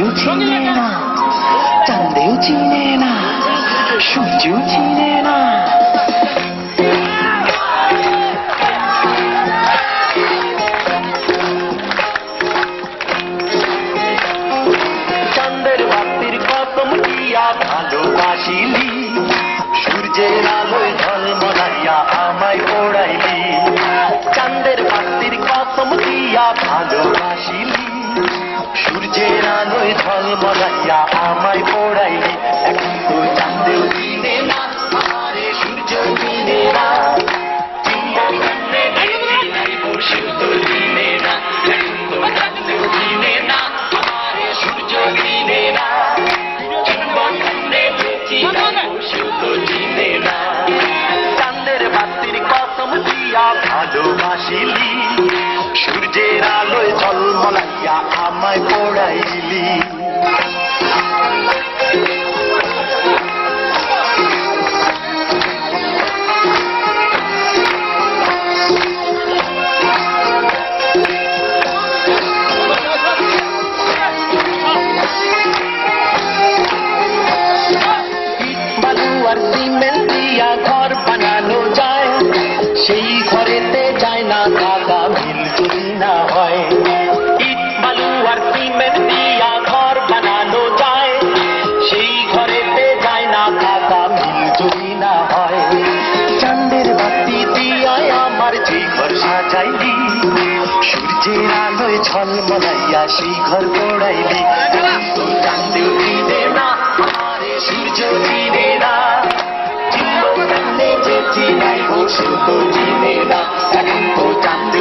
সূর্য চিনে না চাঁদেও চিনে না সূর্য চিনে না চাঁদের বাতির কসম দিয়া ভালোবাসিলি সূর্যের আলোয় ঝলমলাইয়া আমায় পড়াইলি চাঁদের বাতির কসম দিয়া ভালোবাসিলি ঝলমলাইয়া আমায় পড়াইলি। এখন তো চাঁদেও চিনে না আরে সূর্য চিনে না ভালোবাসিলি। সূর্যের আলোয় ঝলমলাইয়া আমায় পড়াইলি। Thank you. সূর্যের আলোয় ঝলমলাইয়া সেই ঘর পড়াইলি চাঁদেও চিনে না আরে সূর্য চিনে না। চিনব কেমনে যে চিনাই বসু তো চিনে না। এখন তো চাঁদেও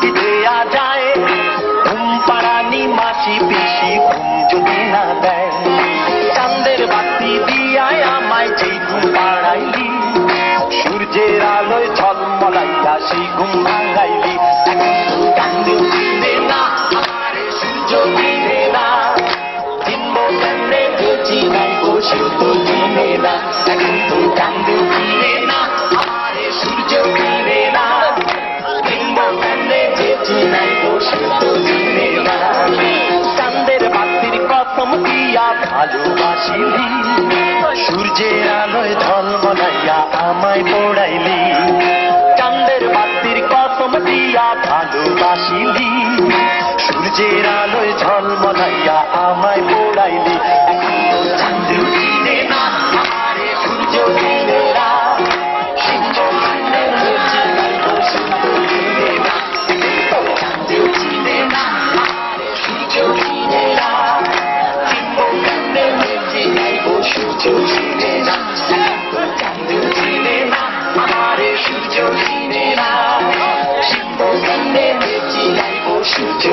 কি দেয়া যায়। ঘুম পাড়ানি মাসি পিসি ঘুম যদি না দেয়। চাঁদের বাতি দিয়ায় আমায় যেই ঘুম পাড়াইলি সূর্যের আলোয় ঝলমলাইয়া সেই ঘুম ভাঙাইলি। চাঁদেও চিনে না আরে সূর্য ভালোবাসিলি সূর্যের আলোয় ঝলমলাইয়া আমায় পড়াইলি। চান্দের বাতির কসম দিয়া ভালোবাসিলি। সূর্যের আলোয় ঝলমলাইয়া আমায় পড়াইলি। Yeah.